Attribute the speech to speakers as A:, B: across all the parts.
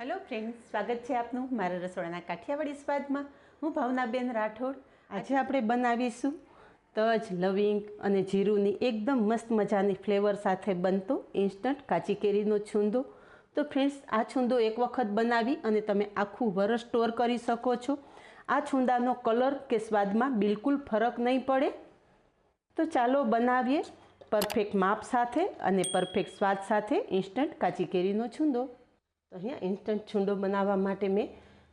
A: Hello friends સ્વાગત છે આપનું મારા રસોડાના કાઠિયાવાડી સ્વાદમાં. હું ભાવનાબેન રાઠોડ. આજે આપણે બનાવીશું તજ, લવિંગ અને જીરુંની એકદમ મસ્ત મજાની ફ્લેવર સાથે બનતો ઇન્સ્ટન્ટ કાચી કેરીનો છૂંદો. તો ફ્રેન્ડ્સ આ છૂંદો એક વખત બનાવી અને તમે આખું વરસ સ્ટોર કરી શકો છો. આ છૂંદાનો કલર કે સ્વાદમાં બિલકુલ ફરક નહીં પડે. તો ચાલો બનાવીએ. પરફેક્ટ માપ સાથે અને પરફેક્ટ સ્વાદ સાથે ઇન્સ્ટન્ટ કાચી કેરીનો છૂંદો. તો અહીંયા ઇન્સ્ટન્ટ છૂંડો બનાવવા માટે મેં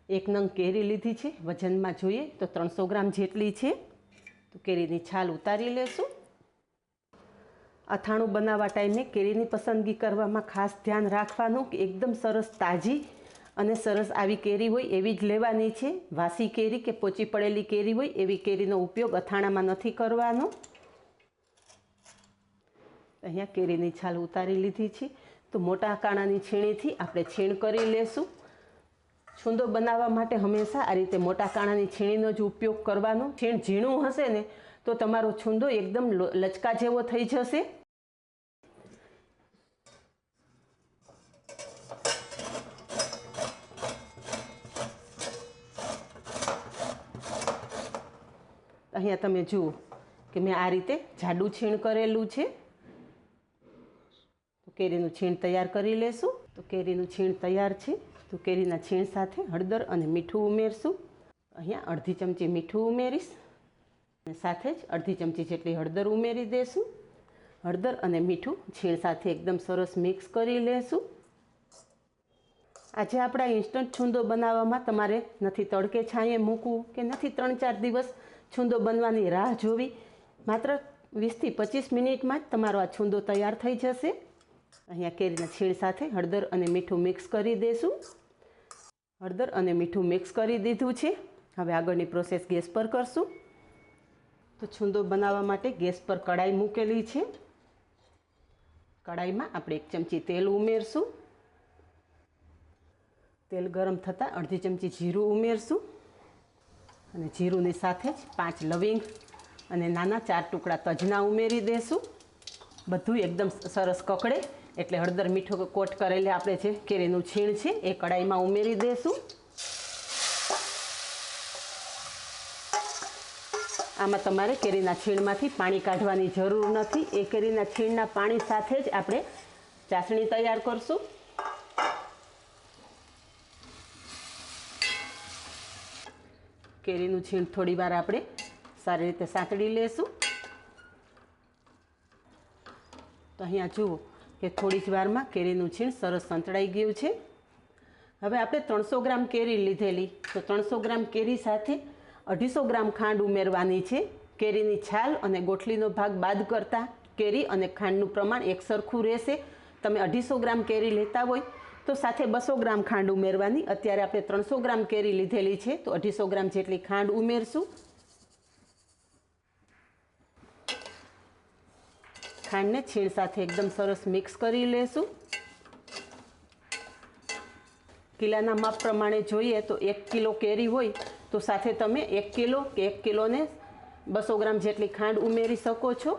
A: એક નંગ કેરી લીધી છે. વજનમાં જોઈએ તો ત્રણસો ગ્રામ જેટલી છે. તો કેરીની છાલ ઉતારી લેશું. અથાણું બનાવવા ટાઈમે કેરીની પસંદગી કરવામાં ખાસ ધ્યાન રાખવાનું કે એકદમ સરસ તાજી અને સરસ આવી કેરી હોય એવી જ લેવાની છે. વાસી કેરી કે પોચી પડેલી કેરી હોય એવી કેરીનો ઉપયોગ અથાણામાં નથી કરવાનો. અહીંયા કેરીની છાલ ઉતારી લીધી છે. તો મોટા કાણાની છીણીથી આપણે છીણ કરી લેશું. છૂંદો બનાવવા માટે હંમેશા આ રીતે મોટા કાણાની છીણીનો જ ઉપયોગ કરવાનો. છીણ ઝીણું હશે ને, તો તમારો છૂંદો એકદમ લચકા જેવો થઈ જશે. અહીંયા તમે જુઓ કે મેં આ રીતે જાડું છીણ કરેલું છે. કેરીનું છીણ તૈયાર કરી લેશું. તો કેરીનું છીણ તૈયાર છે. તો કેરીના છીણ સાથે હળદર અને મીઠું ઉમેરશું. અહીંયા અડધી ચમચી મીઠું ઉમેરીશ. અને સાથે જ અડધી ચમચી જેટલી હળદર ઉમેરી દેશું. હળદર અને મીઠું છીણ સાથે એકદમ સરસ મિક્સ કરી લેશું. આજે આપણા ઇન્સ્ટન્ટ છૂંદો બનાવવામાં તમારે નથી તડકે છાંયે મૂકવું કે નથી ત્રણ ચાર દિવસ છૂંદો બનવાની રાહ જોવી. માત્ર વીસથી પચીસ મિનિટમાં જ તમારો આ છૂંદો તૈયાર થઈ જશે. અહીંયા કેરીના છીણ સાથે હળદર અને મીઠું મિક્સ કરી દઈશું હળદર અને મીઠું મિક્સ કરી દીધું છે. હવે આગળની પ્રોસેસ ગેસ પર કરશું. તો છૂંદો બનાવવા માટે ગેસ પર કડાઈ મૂકેલી છે. કડાઈમાં આપણે એક ચમચી તેલ ઉમેરશું. તેલ ગરમ થતાં અડધી ચમચી જીરું ઉમેરશું. અને જીરુંની સાથે જ પાંચ લવિંગ અને નાના ચાર ટુકડા તજના ઉમેરી દેશું. બધું એકદમ સરસ કકડે એટલે હળદર મીઠો કોટ કરેલે આપણે જે કેરીનું છીણ છે, એ કડાઈમાં ઉમેરી દઈશું આમાં તમારે કેરીના છીણમાંથી પાણી કાઢવાની જરૂર નથી. એ કેરીના છીણના પાણી સાથે જ આપણે ચાસણી તૈયાર કરશું. કેરીનું છીણ થોડી વાર આપણે સારી રીતે સાંતળી લેશું. તો અહીંયા જુઓ કે થોડી જ વારમાં કેરીનું છીણ સરસ સંતળાઈ ગયું છે. હવે આપણે ત્રણસો ગ્રામ કેરી લીધેલી. તો ત્રણસો ગ્રામ કેરી સાથે અઢીસો ગ્રામ ખાંડ ઉમેરવાની છે. કેરીની છાલ અને ગોઠલીનો ભાગ બાદ કરતાં કેરી અને ખાંડનું પ્રમાણ એક સરખું રહેશે. તમે અઢીસો ગ્રામ કેરી લેતા હોય તો સાથે બસો ગ્રામ ખાંડ ઉમેરવાની. અત્યારે આપણે ત્રણસો ગ્રામ કેરી લીધેલી છે. તો અઢીસો ગ્રામ જેટલી ખાંડ ઉમેરશું. ખાંડને છીણ સાથે એકદમ સરસ મિક્સ કરી લેશું. કિલાના માપ પ્રમાણે જોઈએ તો એક કિલો કેરી હોય તો સાથે તમે એક કિલો કે એક કિલોને બસો ગ્રામ જેટલી ખાંડ ઉમેરી શકો છો.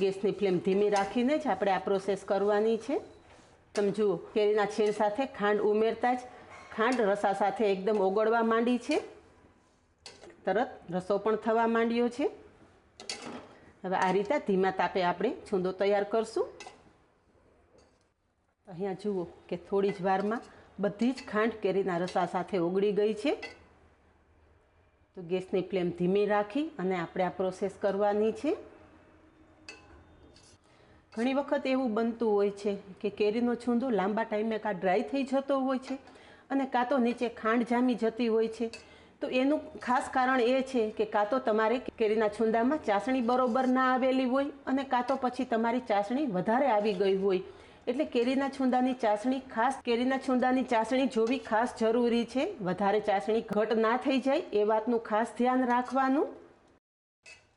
A: ગેસની ફ્લેમ ધીમી રાખીને જ આપણે આ પ્રોસેસ કરવાની છે. તમે જુઓ, કેરીના છીણ સાથે ખાંડ ઉમેરતા જ ખાંડ રસા સાથે એકદમ ઓગળવા માંડી છે. તરત રસો પણ થવા માંડ્યો છે. હવે આ રીતે ધીમા તાપે આપણે છૂંદો તૈયાર કરશું. અહીંયા જુઓ કે થોડી જ વારમાં બધી જ ખાંડ કેરીના રસા સાથે ઓગળી ગઈ છે. તો ગેસની ફ્લેમ ધીમી રાખી અને આપણે આ પ્રોસેસ કરવાની છે. ઘણી વખત એવું બનતું હોય છે કે કેરીનો છૂંદો લાંબા ટાઈમે કાં ડ્રાય થઈ જતો હોય છે અને કાં તો નીચે ખાંડ જામી જતી હોય છે. તો એનું ખાસ કારણ એ છે કે કાં તો તમારે કેરીના છુંદામાં ચાસણી બરોબર ના આવેલી હોય અને કાં તો પછી તમારી ચાસણી વધારે આવી ગઈ હોય. એટલે કેરીના છુંદાની ચાસણી ખાસ કેરીના છુંદાની ચાસણી જોવી ખાસ જરૂરી છે. વધારે ચાસણી ઘટ ના થઈ જાય એ વાતનું ખાસ ધ્યાન રાખવાનું.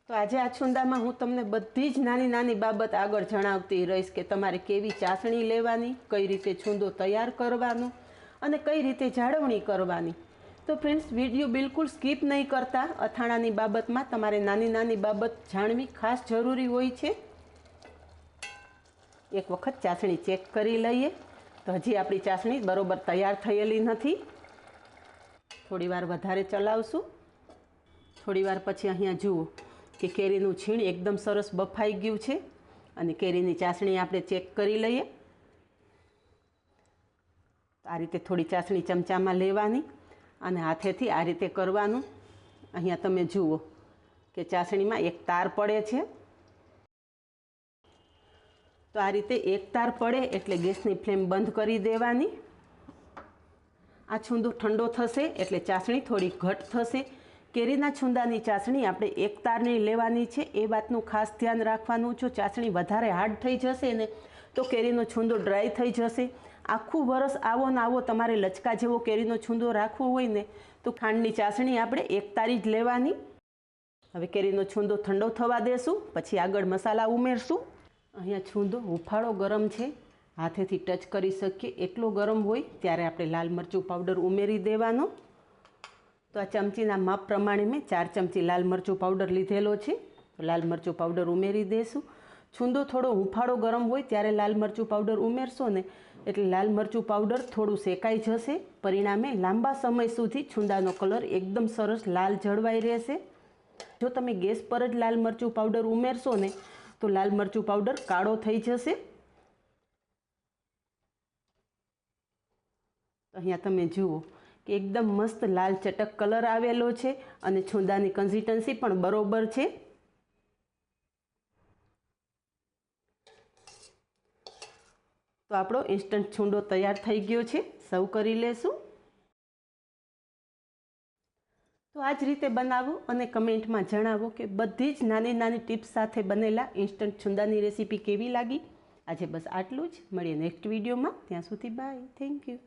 A: તો આજે આ છુંદામાં હું તમને બધી જ નાની નાની બાબત આગળ જણાવતી રહીશ કે તમારે કેવી ચાસણી લેવાની, કઈ રીતે છુંદો તૈયાર કરવાનો અને કઈ રીતે જાળવણી કરવાની. તો ફ્રેન્ડ્સ વીડિયો બિલકુલ સ્કીપ નહીં કરતા. અથાણાની બાબતમાં તમારે નાની નાની બાબત જાણવી ખાસ જરૂરી હોય છે. એક વખત ચાસણી ચેક કરી લઈએ. તો હજી આપણી ચાસણી બરોબર તૈયાર થયેલી નથી. થોડી વાર વધારે ચલાવશું. થોડી વાર પછી અહીંયા જુઓ કે કેરીનું છીણ એકદમ સરસ બફાઈ ગયું છે. અને કેરીની ચાસણી આપણે ચેક કરી લઈએ. આ રીતે થોડી ચાસણી ચમચામાં લેવાની. અને હાથેથી આ રીતે કરવાનું. અહીંયા તમે જુઓ કે ચાસણીમાં એક તાર પડે છે. તો આ રીતે એક તાર પડે એટલે ગેસની ફ્લેમ બંધ કરી દેવાની. આ છૂંદો ઠંડો થશે એટલે ચાસણી થોડી ઘટ થશે. કેરીના છૂંદાની ચાસણી આપણે એક તારની લેવાની છે. એ વાતનું ખાસ ધ્યાન રાખવાનું. છે ચાસણી વધારે હાર્ડ થઈ જશે ને તો કેરીનો છૂંદો ડ્રાય થઈ જશે. આખું વરસ આવો ને આવો તમારે લચકા જેવો કેરીનો છૂંદો રાખવો હોય ને, તો ખાંડની ચાસણી આપણે એક તારી જ લેવાની. હવે કેરીનો છૂંદો ઠંડો થવા દેશું, પછી આગળ મસાલા ઉમેરશું. અહીંયા છૂંદો હુફાળો ગરમ છે. હાથેથી ટચ કરી શકીએ, એટલો ગરમ હોય ત્યારે આપણે લાલ મરચું પાવડર ઉમેરી દેવાનો. તો આ ચમચીના માપ પ્રમાણે મેં ચાર ચમચી લાલ મરચું પાવડર લીધેલો છે. તો લાલ મરચું પાવડર ઉમેરી દઈશું છૂંદો થોડો હુંફાળો ગરમ હોય ત્યારે લાલ મરચું પાવડર ઉમેરશો ને એટલે લાલ મરચું પાવડર થોડું શેકાઈ જશે. પરિણામે લાંબા સમય સુધી છૂંદાનો કલર એકદમ સરસ લાલ જળવાઈ રહેશે. જો તમે ગેસ પર જ લાલ મરચું પાવડર ઉમેરશો ને તો લાલ મરચું પાવડર કાળો થઈ જશે. અહીંયા તમે જુઓ કે એકદમ મસ્ત લાલ ચટક કલર આવેલો છે અને છૂંદાની કન્સિસ્ટન્સી પણ બરોબર છે. તો આપણો ઇન્સ્ટન્ટ છૂંડો તૈયાર થઈ ગયો છે. સર્વ કરી લેશું. તો આ જ રીતે બનાવો અને કમેન્ટમાં જણાવો કે બધી જ નાની નાની ટિપ્સ સાથે બનેલા ઇન્સ્ટન્ટ છુંદાની રેસીપી કેવી લાગી. આજે બસ આટલું જ. મળીએ નેક્સ્ટ વિડીયોમાં ત્યાં સુધી બાય થેન્ક યુ